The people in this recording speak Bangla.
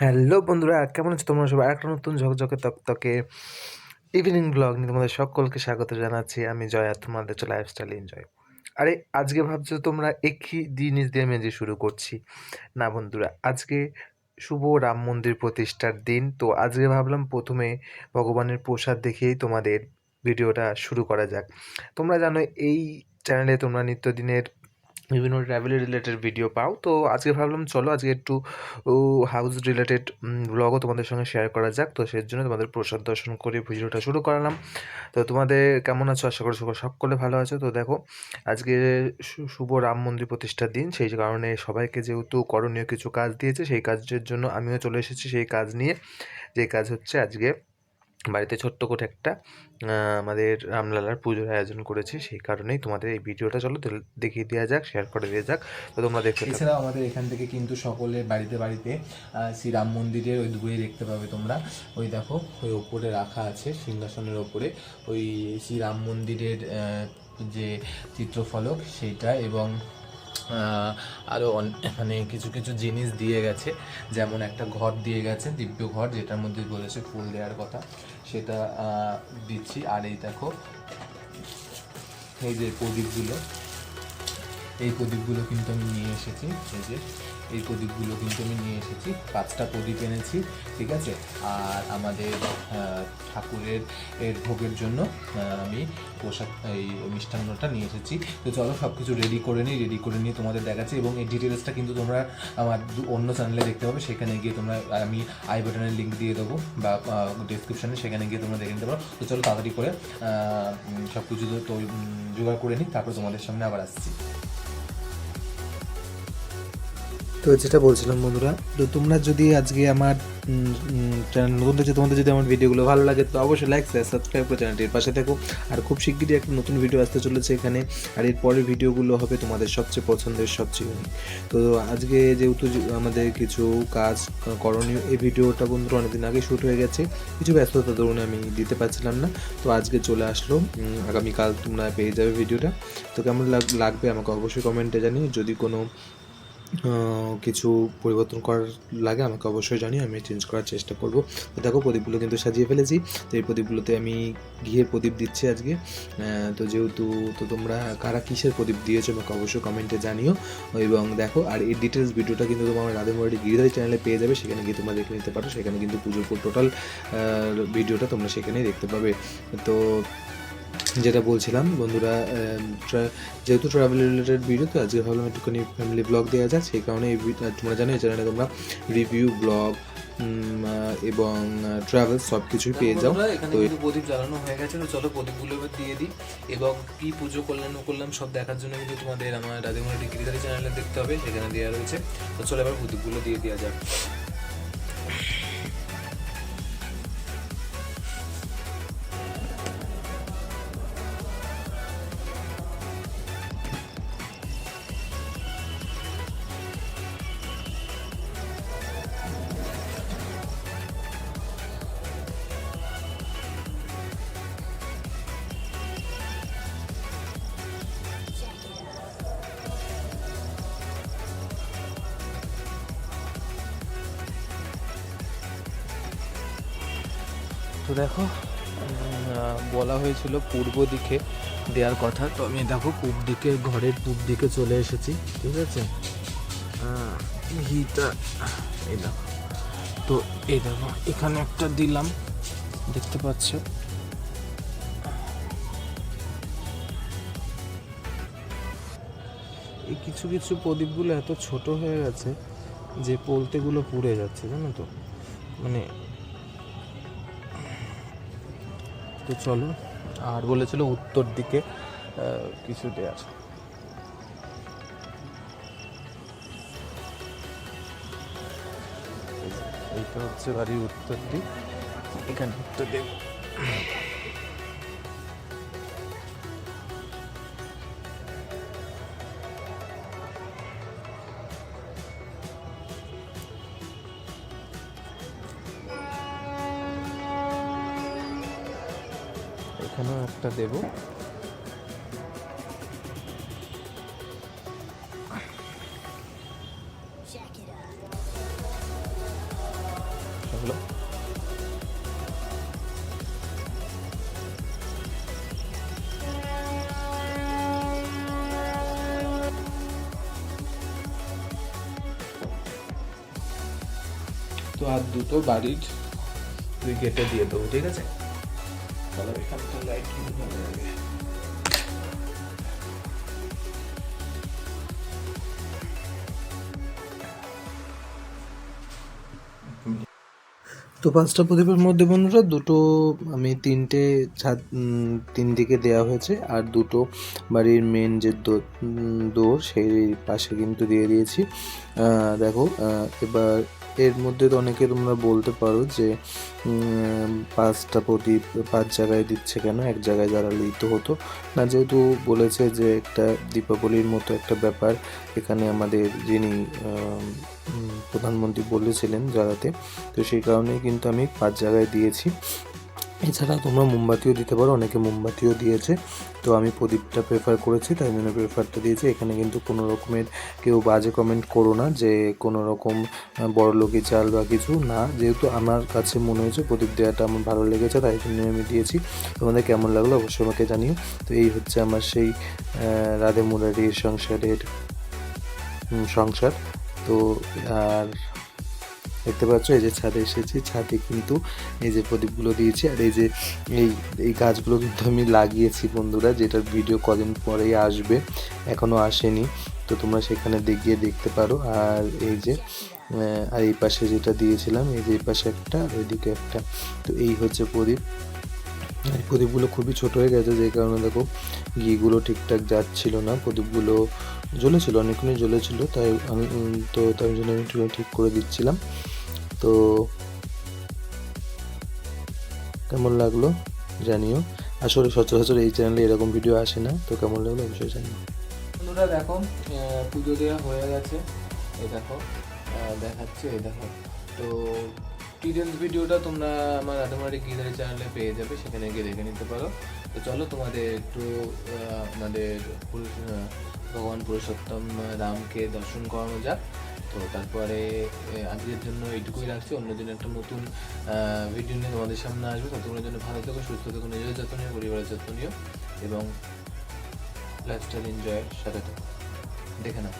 হ্যালো বন্ধুরা, কেমন আছো তোমরা সবাই? একটা নতুন ঝকঝকে তকতকে ইভিনিং ব্লগ নিয়ে তোমাদের সকলকে স্বাগত জানাচ্ছি। আমি জয়া, তোমাদের হচ্ছে লাইফস্টাইল এনজয় আরে, আজকে ভাবছ তোমরা একই জিনিস দিয়ে আমি আজকে শুরু করছি। না বন্ধুরা, আজকে শুভ রাম মন্দির প্রতিষ্ঠার দিন, তো আজকে ভাবলাম প্রথমে ভগবানের প্রসাদ দেখেই তোমাদের ভিডিওটা শুরু করা যাক। তোমরা জানো, এই চ্যানেলে তোমরা নিত্যদিনের বিভিন্ন ট্রাভেল রিলেটেড ভিডিও পাও। তো আজকে ভাবলাম, চলো আজকে একটু হাউস রিলেটেড ব্লগও তোমাদের সঙ্গে শেয়ার করা যাক। তো সেই জন্য তোমাদের প্রসাদ দর্শন করে ভিডিওটা শুরু করালাম। তো তোমাদের কেমন আছো? আশা করি সকল সকলে ভালো আছো। তো দেখো, আজকে শুভ রাম মন্দির প্রতিষ্ঠার দিন। সেই কারণে সবাইকে যেহেতু করণীয় কিছু কাজ দিয়েছে, সেই কাজের জন্য আমিও চলে এসেছি সেই কাজ নিয়ে। যে কাজ হচ্ছে আজকে বাড়িতে ছোট্ট করে একটা আমাদের রামলালার পুজোর আয়োজন করেছি সেই কারণেই তোমাদের এই ভিডিওটা চলো দেখিয়ে দেওয়া যাক শেয়ার করে দেওয়া যাক তো তোমরা দেখতে এছাড়াও আমাদের এখান থেকে কিন্তু সকলে বাড়িতে বাড়িতে আহ, শ্রীরাম মন্দিরের ওই দূরে দেখতে পাবে তোমরা। ওই দেখো ওই ওপরে রাখা আছে সিংহাসনের ওপরে। ওই শ্রীরাম মন্দিরের যে চিত্রফলক সেইটা এবং আরও মানে কিছু কিছু জিনিস দিয়ে গেছে। যেমন একটা ঘর দিয়ে গেছে দিব্য ঘর যেটার মধ্যে বলেছে ফুল দেওয়ার কথা। সেটা দিচ্ছি। আর এই দেখো, এই যে প্রদীপগুলো, এই প্রদীপগুলো কিন্তু আমি নিয়ে এসেছি। এই যে এই প্রদীপগুলো কিন্তু আমি নিয়ে এসেছি। পাঁচটা প্রদীপ এনেছি, ঠিক আছে? আর আমাদের ঠাকুরের, এর ভোগের জন্য আমি পোশাক, এই মিষ্টান্নটা নিয়ে এসেছি। তো চলো সব কিছু রেডি করে নিই রেডি করে নিয়ে তোমাদের দেখাচ্ছি এবং এই ডিটেলসটা কিন্তু তোমরা আমার অন্য চ্যানেলে দেখতে পাবে। সেখানে গিয়ে তোমরা, আমি আই বাটনের লিঙ্ক দিয়ে দেবো বা ডিসক্রিপশনে সেখানে গিয়ে তোমরা দেখে নিতে পারো। তো চলো তাড়াতাড়ি করে সব কিছু তো জোগাড় করে নিই, তারপর তোমাদের সামনে আবার আসছি। তো যেটা বলছিলাম বন্ধুরা, তো তোমরা যদি আজকে আমার চ্যানেল নতুন দেখছ তোমাদের যদি আমার ভিডিওগুলো ভালো লাগে, তো অবশ্যই লাইক শেয়ার সাবস্ক্রাইব করে চ্যানেলটির পাশে থাকো। আর খুব শিগগিরই একটা নতুন ভিডিও আসতে চলেছে এখানে, আর এর পরের ভিডিওগুলো হবে তোমাদের সবচেয়ে পছন্দের, সবচেয়ে। তো আজকে যেহেতু আমাদের কিছু কাজ করণীয়, এই ভিডিওটা বন্ধুরা অনেকদিন আগে শ্যুট হয়ে গেছে। কিছু ব্যস্ততা দরুন আমি দিতে পারছিলাম না। তো আজকে চলে আসলো আগামীকাল তোমরা পেয়ে যাবে ভিডিওটা। তো কেমন লাগ- লাগবে আমাকে অবশ্যই কমেন্টে জানিও। যদি কোনো কিছু পরিবর্তন করার লাগে, আমাকে অবশ্যই জানিও, আমি চেঞ্জ করার চেষ্টা করব। তো দেখো, প্রদীপগুলো কিন্তু সাজিয়ে ফেলেছি, তো এই প্রদীপগুলোতে আমি ঘিয়ের প্রদীপ দিচ্ছি আজকে। তো যেহেতু, তো তোমরা কারা কিসের প্রদীপ দিয়েছ আমাকে অবশ্যই কমেন্টে জানিও। এবং দেখো, আর এই ডিটেলস ভিডিওটা কিন্তু তোমার রাধেমোড়ি গিরিধারী চ্যানেলে পেয়ে যাবে, সেখানে গিয়ে তোমরা দেখে নিতে পারো। সেখানে কিন্তু পুজোর টোটাল ভিডিওটা তোমরা সেখানেই দেখতে পাবে। তো যেটা বলছিলাম বন্ধুরা যেহেতু ট্রাভেল রিলেটেড ভিডিও তো আজকে ভাবলাম একটুখানি ফ্যামিলি ব্লগ দেওয়া যাক। সেই কারণে এই তোমরা জানো এই চ্যানেলে তোমরা রিভিউ ব্লগ এবং ট্রাভেল সব কিছুই পেয়ে যাও। তো প্রদীপ জ্বালানো হয়ে গেছে তো চলো প্রদীপগুলো এবার দিয়ে দিই। এবং কী পুজো করলাম না করলাম সব দেখার জন্য কিন্তু তোমাদের আমার রাধেমোহন ডিগ্রিধারী চ্যানেলে দেখতে হবে সেখানে দেওয়া রয়েছে। তো চলো এবার প্রদীপগুলো দিয়ে দেওয়া যাক। তো দেখো বলা হয়েছিল পূর্ব দিকে দেওয়ার কথা। তো আমি দেখো, পূব দিকে, ঘরের পূব দিকে চলে এসেছি, ঠিক আছে? ঘিটা এই দেখো। তো এই দেখো, এখানে একটা দিলাম, দেখতে পাচ্ছ? এই কিছু কিছু প্রদীপগুলো এত ছোট হয়ে গেছে যে পোলতেগুলো পুড়ে যাচ্ছে, জানো তো? মানে তো চলো। আর বলেছিল উত্তর দিকে কিছু দেওয়ার এইটা হচ্ছে বাড়ির উত্তর দিক। এখানে উত্তর দিক এখানেও একটা দেবো। তো আর দুটো বাড়ির তুই গেটে দিয়ে দেবো ঠিক আছে? তাহলে এখানটা লাইট কিন্তু ভালো লাগে তো পাঁচটা প্রদীপের মধ্যে বন্ধুরা, দুটো আমি তিনটে ছাদ তিন দিকে দেওয়া হয়েছে, আর দুটো বাড়ির মেন যে দোর সেই পাশে কিন্তু দিয়ে দিয়েছি। দেখো এবার এর মধ্যে তো অনেকে তোমরা বলতে পারো যে পাঁচটা প্রদীপ পাঁচ জায়গায় দিচ্ছে কেন? এক জায়গায় জ্বালালেই তো হতো। না, যেহেতু বলেছে যে একটা দীপাবলির মতো একটা ব্যাপার, এখানে আমাদের যিনি প্রধানমন্ত্রী বলেছিলেন জ্বালাতে তো সেই কারণেই কিন্তু আমি পাঁচ জায়গায় দিয়েছি। এছাড়া তোমরা মোমবাতিও দিতে পারো, অনেকে মোমবাতিও দিয়েছে। তো আমি প্রদীপটা প্রেফার করেছি, তাই জন্য প্রেফারটা দিয়েছি। এখানে কিন্তু কোনো রকমের কেউ বাজে কমেন্ট করো না যে কোনো রকম বড় লোকি চাল বা কিছু না। যেহেতু আমার কাছে মনে হয়েছে প্রদীপ দেওয়াটা আমার ভালো লেগেছে, তাই জন্য আমি দিয়েছি। তোমাদের কেমন লাগল অবশ্যই আমাকে জানিও। তো এই হচ্ছে আমার সেই রাধে মুরারির সংসারের সংসার। তো আর দেখতে পাচ্ছ, এই যে ছাদে এসেছি। ছাদে কিন্তু এই যে প্রদীপগুলো দিয়েছি আর এই যে এই এই গাছগুলো কিন্তু আমি লাগিয়েছি বন্ধুরা, যেটার ভিডিও কদিন পরেই আসবে এখনও আসেনি। তো তোমরা সেখানে দেখিয়ে দেখতে পারো। আর এই যে আর এই পাশে যেটা দিয়েছিলাম, এই যে এই পাশে একটা ওইদিকে একটা। তো এই হচ্ছে প্রদীপ। প্রদীপগুলো খুবই ছোট হয়ে গেছে, যে কারণে দেখো, ঘিগুলো ঠিকঠাক যাচ্ছিল না। প্রদীপগুলো জ্বলেছিল, অনেকক্ষণই জ্বলেছিল, তাই আমি তো তাই জন্য আমি ঠিক করে দিচ্ছিলাম। তো কেমন লাগল জানিও। আসলে সচরাচর এই চ্যানেলে এরকম ভিডিও আসে না, তো কেমন লাগল অবশ্যই জানিও। বন্ধুরা দেখো পুজো দেওয়া হয়ে গেছে। এই দেখো দেখাচ্ছে, এই দেখো। তো টিডেন্স ভিডিওটা তোমরা আমার আদমারি গিদারি চ্যানেলে পেয়ে যাবে, সেখানে গিয়ে দেখে নিতে পারো। তো চলো, তোমাদের একটু আমাদের ভগবান পুরুষোত্তম রামকে দর্শন করানো যাক। তো তারপরে আজকের জন্য এইটুকুই রাখছি। অন্যদিন একটা নতুন ভিডিও নিয়ে তোমাদের সামনে আসবে। ততক্ষণের জন্য ভালো থাকো, সুস্থ থেকো নিজের যত্ন নিও, পরিবারের যত্ন নিও, এবং লাইফস্টাইল এনজয়ের সাথে থাকো। দেখে নাও।